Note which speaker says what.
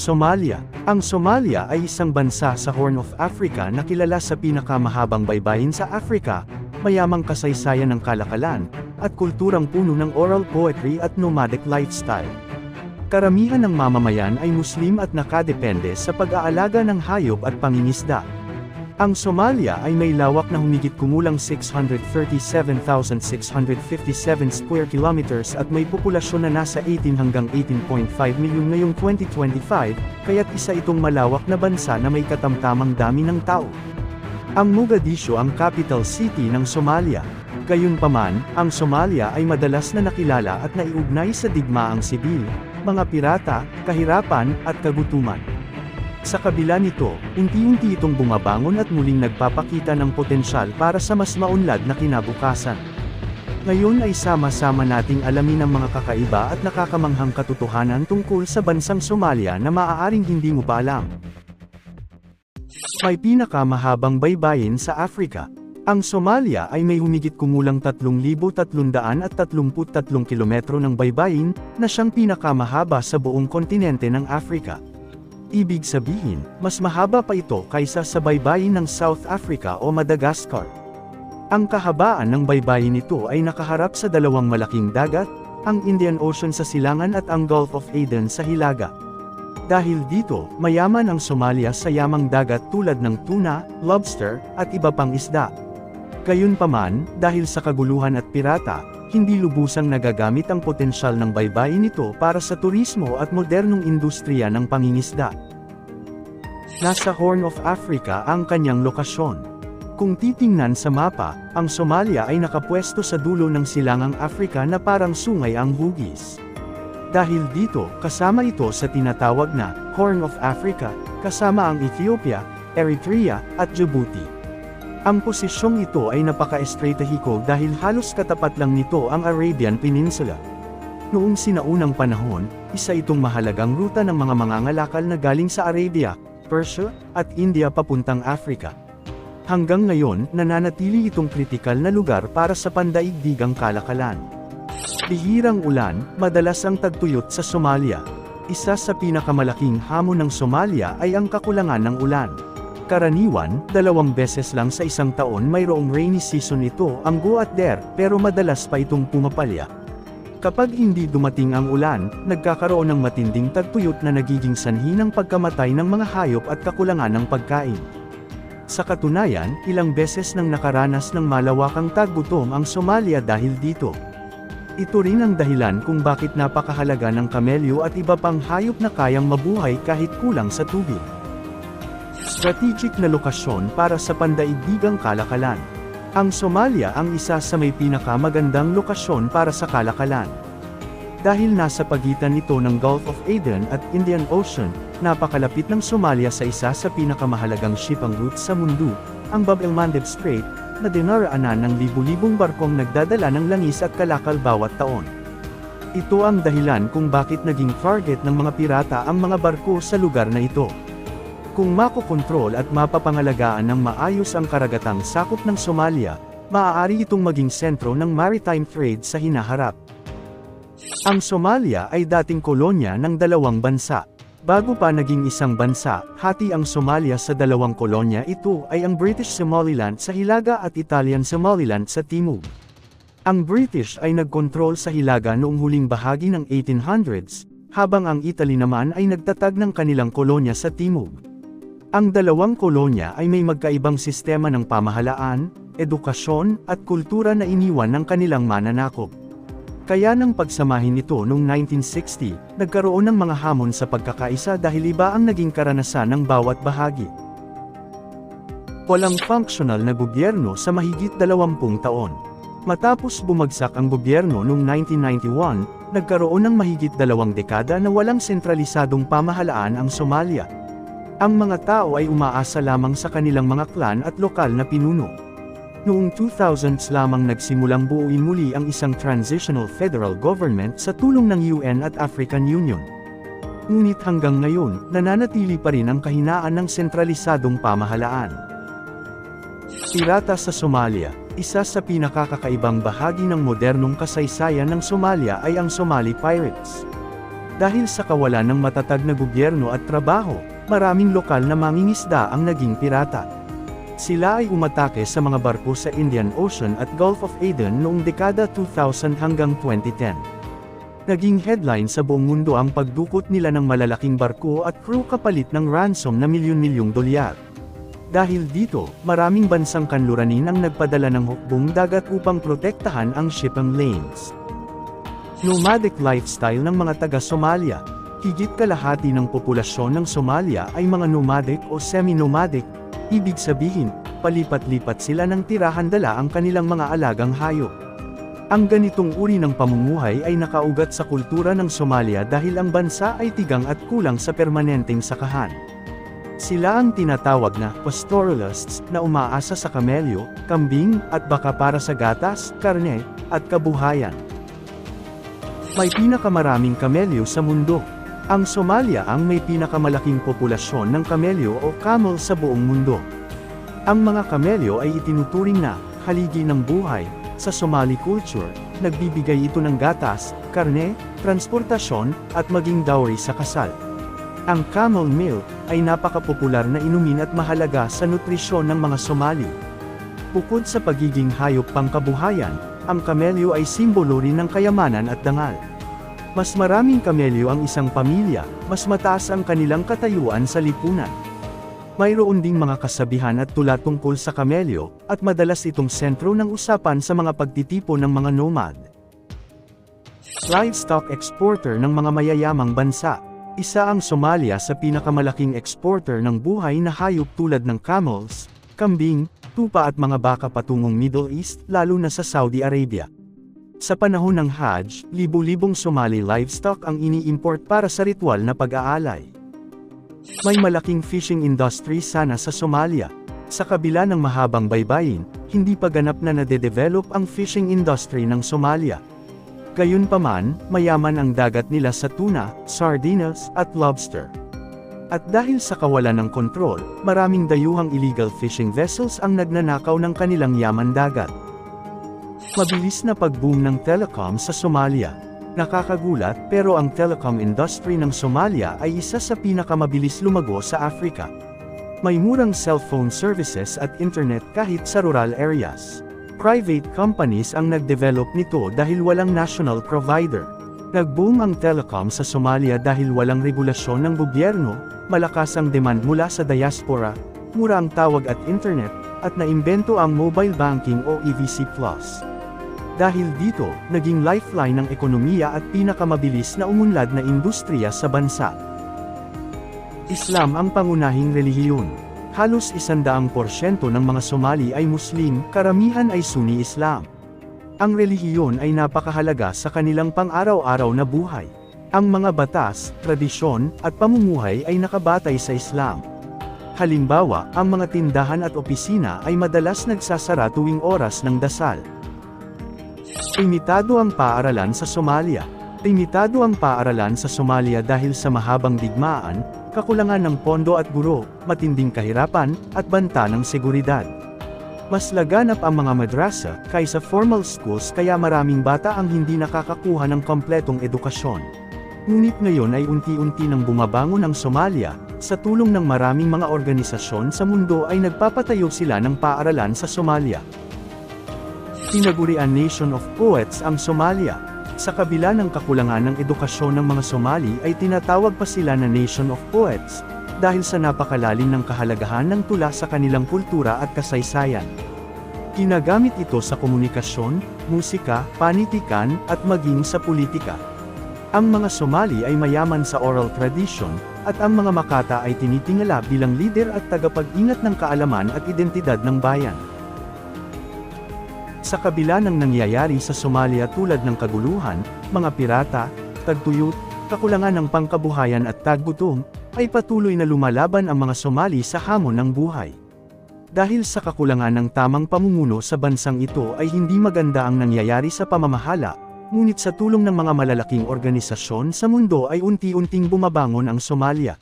Speaker 1: Somalia Ang Somalia ay isang bansa sa Horn of Africa na kilala sa pinakamahabang baybayin sa Africa, mayamang kasaysayan ng kalakalan, at kulturang puno ng oral poetry at nomadic lifestyle. Karamihan ng mamamayan ay Muslim at nakadepende sa pag-aalaga ng hayop at pangingisda. Ang Somalia ay may lawak na humigit kumulang 637,657 square kilometers at may populasyon na nasa 18 hanggang 18.5 milyon ngayong 2025, kaya't isa itong malawak na bansa na may katamtamang dami ng tao. Ang Mogadishu ang capital city ng Somalia. Gayunpaman, ang Somalia ay madalas na nakilala at naiugnay sa digmaang sibil, mga pirata, kahirapan, at kagutuman. Sa kabila nito, unti-unti itong bumabangon at muling nagpapakita ng potensyal para sa mas maunlad na kinabukasan. Ngayon ay sama-sama nating alamin ang mga kakaiba at nakakamanghang katotohanan tungkol sa bansang Somalia na maaaring hindi mo pa alam. May pinakamahabang baybayin sa Africa. Ang Somalia ay may humigit kumulang 3,333 kilometro ng baybayin, na siyang pinakamahaba sa buong kontinente ng Africa. Ibig sabihin, mas mahaba pa ito kaysa sa baybayin ng South Africa o Madagascar. Ang kahabaan ng baybayin nito ay nakaharap sa dalawang malaking dagat, ang Indian Ocean sa silangan at ang Gulf of Aden sa hilaga. Dahil dito, mayaman ang Somalia sa yamang dagat tulad ng tuna, lobster, at iba pang isda. Gayunpaman, dahil sa kaguluhan at pirata, hindi lubusang nagagamit ang potensyal ng baybayin nito para sa turismo at modernong industriya ng pangingisda. Nasa Horn of Africa ang kanyang lokasyon. Kung titingnan sa mapa, ang Somalia ay nakapwesto sa dulo ng silangang Africa na parang sungay ang hugis. Dahil dito, kasama ito sa tinatawag na Horn of Africa, kasama ang Ethiopia, Eritrea, at Djibouti. Ang posisyong ito ay napaka-estratehiko dahil halos katapat lang nito ang Arabian Peninsula. Noong sinaunang panahon, isa itong mahalagang ruta ng mga mangangalakal na galing sa Arabia, Persia, at India papuntang Africa. Hanggang ngayon, nananatili itong kritikal na lugar para sa pandaigdigang kalakalan. Bihirang ulan, madalas ang tagtuyot sa Somalia. Isa sa pinakamalaking hamon ng Somalia ay ang kakulangan ng ulan. Karaniwan, dalawang beses lang sa isang taon mayroong rainy season ito ang go at der, pero madalas pa itong pumapalya. Kapag hindi dumating ang ulan, nagkakaroon ng matinding tagtuyot na nagiging sanhi ng pagkamatay ng mga hayop at kakulangan ng pagkain. Sa katunayan, ilang beses nang nakaranas ng malawakang taggutom ang Somalia dahil dito. Ito rin ang dahilan kung bakit napakahalaga ng kamelyo at iba pang hayop na kayang mabuhay kahit kulang sa tubig. Strategic na lokasyon para sa pandaigdigang kalakalan. Ang Somalia ang isa sa may pinakamagandang lokasyon para sa kalakalan. Dahil nasa pagitan nito ng Gulf of Aden at Indian Ocean, napakalapit ng Somalia sa isa sa pinakamahalagang shipping routes sa mundo, ang Bab el Mandeb Strait, na dinaraanan ng libu-libong barkong nagdadala ng langis at kalakal bawat taon. Ito ang dahilan kung bakit naging target ng mga pirata ang mga barko sa lugar na ito. Kung makokontrol at mapapangalagaan ng maayos ang karagatang sakop ng Somalia, maaari itong maging sentro ng maritime trade sa hinaharap. Ang Somalia ay dating kolonya ng dalawang bansa. Bago pa naging isang bansa, hati ang Somalia sa dalawang kolonya ito ay ang British Somaliland sa hilaga at Italian Somaliland sa timog. Ang British ay nagkontrol sa hilaga noong huling bahagi ng 1800s, habang ang Italy naman ay nagtatag ng kanilang kolonya sa timog. Ang dalawang kolonya ay may magkaibang sistema ng pamahalaan, edukasyon, at kultura na iniwan ng kanilang mananakop. Kaya nang pagsamahin ito noong 1960, nagkaroon ng mga hamon sa pagkakaisa dahil iba ang naging karanasan ng bawat bahagi. Walang functional na gobyerno sa mahigit 20 taon. Matapos bumagsak ang gobyerno noong 1991, nagkaroon ng mahigit dalawang dekada na walang sentralisadong pamahalaan ang Somalia. Ang mga tao ay umaasa lamang sa kanilang mga klan at lokal na pinuno. Noong 2000s lamang nagsimulang buuin muli ang isang transitional federal government sa tulong ng UN at African Union. Ngunit hanggang ngayon, nananatili pa rin ang kahinaan ng sentralisadong pamahalaan. Pirata sa Somalia Isa sa pinakakakaibang bahagi ng modernong kasaysayan ng Somalia ay ang Somali Pirates. Dahil sa kawalan ng matatag na gobyerno at trabaho, maraming lokal na mangingisda ang naging pirata. Sila ay umatake sa mga barko sa Indian Ocean at Gulf of Aden noong dekada 2000 hanggang 2010. Naging headline sa buong mundo ang pagdukot nila ng malalaking barko at crew kapalit ng ransom na milyon-milyong dolyar. Dahil dito, maraming bansang kanluranin ang nagpadala ng hukbong dagat upang protektahan ang shipping lanes. Nomadic lifestyle ng mga taga-Somalia. Higit kalahati ng populasyon ng Somalia ay mga nomadic o semi-nomadic, ibig sabihin, palipat-lipat sila ng tirahan dala ang kanilang mga alagang hayop. Ang ganitong uri ng pamumuhay ay nakaugat sa kultura ng Somalia dahil ang bansa ay tigang at kulang sa permanenteng sakahan. Sila ang tinatawag na pastoralists na umaasa sa kamelyo, kambing, at baka para sa gatas, karne, at kabuhayan. May pinakamaraming kamelyo sa mundo. Ang Somalia ang may pinakamalaking populasyon ng kamelyo o camel sa buong mundo. Ang mga kamelyo ay itinuturing na haligi ng buhay. Sa Somali culture, nagbibigay ito ng gatas, karne, transportasyon, at maging dowry sa kasal. Ang camel milk ay napakapopular na inumin at mahalaga sa nutrisyon ng mga Somali. Bukod sa pagiging hayop pangkabuhayan, ang kamelyo ay simbolo rin ng kayamanan at dangal. Mas maraming kamelyo ang isang pamilya, mas mataas ang kanilang katayuan sa lipunan. Mayroon ding mga kasabihan at tula tungkol sa kamelyo, at madalas itong sentro ng usapan sa mga pagtitipo ng mga nomad. Livestock exporter ng mga mayayamang bansa. Isa ang Somalia sa pinakamalaking exporter ng buhay na hayop tulad ng camels, kambing, tupa at mga baka patungong Middle East, lalo na sa Saudi Arabia. Sa panahon ng Hajj, libu-libong Somali livestock ang ini-import para sa ritual na pag-aalay. May malaking fishing industry sana sa Somalia. Sa kabila ng mahabang baybayin, hindi pa ganap na nade-develop ang fishing industry ng Somalia. Gayunpaman, mayaman ang dagat nila sa tuna, sardinas, at lobster. At dahil sa kawalan ng kontrol, maraming dayuhang illegal fishing vessels ang nagnanakaw ng kanilang yaman dagat. Mabilis na pag-boom ng telecom sa Somalia. Nakakagulat pero ang telecom industry ng Somalia ay isa sa pinakamabilis lumago sa Africa. May murang cellphone services at internet kahit sa rural areas. Private companies ang nag-develop nito dahil walang national provider. Nag-boom ang telecom sa Somalia dahil walang regulasyon ng gobyerno, malakas ang demand mula sa diaspora, mura ang tawag at internet, at naimbento ang mobile banking o EVC+. Dahil dito, naging lifeline ng ekonomiya at pinakamabilis na umunlad na industriya sa bansa. Islam ang pangunahing relihiyon. Halos isandaang porsyento ng mga Somali ay Muslim, karamihan ay Sunni Islam. Ang relihiyon ay napakahalaga sa kanilang pang-araw-araw na buhay. Ang mga batas, tradisyon, at pamumuhay ay nakabatay sa Islam. Halimbawa, ang mga tindahan at opisina ay madalas nagsasara tuwing oras ng dasal. Limitado ang paaralan sa Somalia. Limitado ang paaralan sa Somalia dahil sa mahabang digmaan, kakulangan ng pondo at guro, matinding kahirapan, at banta ng seguridad. Mas laganap ang mga madrasa kaysa formal schools kaya maraming bata ang hindi nakakakuha ng kompletong edukasyon. Ngunit ngayon ay unti-unti nang bumabangon ang Somalia, sa tulong ng maraming mga organisasyon sa mundo ay nagpapatayo sila ng paaralan sa Somalia. Tinagurian Nation of Poets ang Somalia. Sa kabila ng kakulangan ng edukasyon ng mga Somali ay tinatawag pa sila na Nation of Poets, dahil sa napakalalim ng kahalagahan ng tula sa kanilang kultura at kasaysayan. Ginagamit ito sa komunikasyon, musika, panitikan, at maging sa politika. Ang mga Somali ay mayaman sa oral tradition, at ang mga Makata ay tinitingala bilang lider at tagapag-ingat ng kaalaman at identidad ng bayan. Sa kabila ng nangyayari sa Somalia tulad ng kaguluhan, mga pirata, tagtuyot, kakulangan ng pangkabuhayan at taggutom, ay patuloy na lumalaban ang mga Somali sa hamon ng buhay. Dahil sa kakulangan ng tamang pamumuno sa bansang ito ay hindi maganda ang nangyayari sa pamamahala, ngunit sa tulong ng mga malalaking organisasyon sa mundo ay unti-unting bumabangon ang Somalia.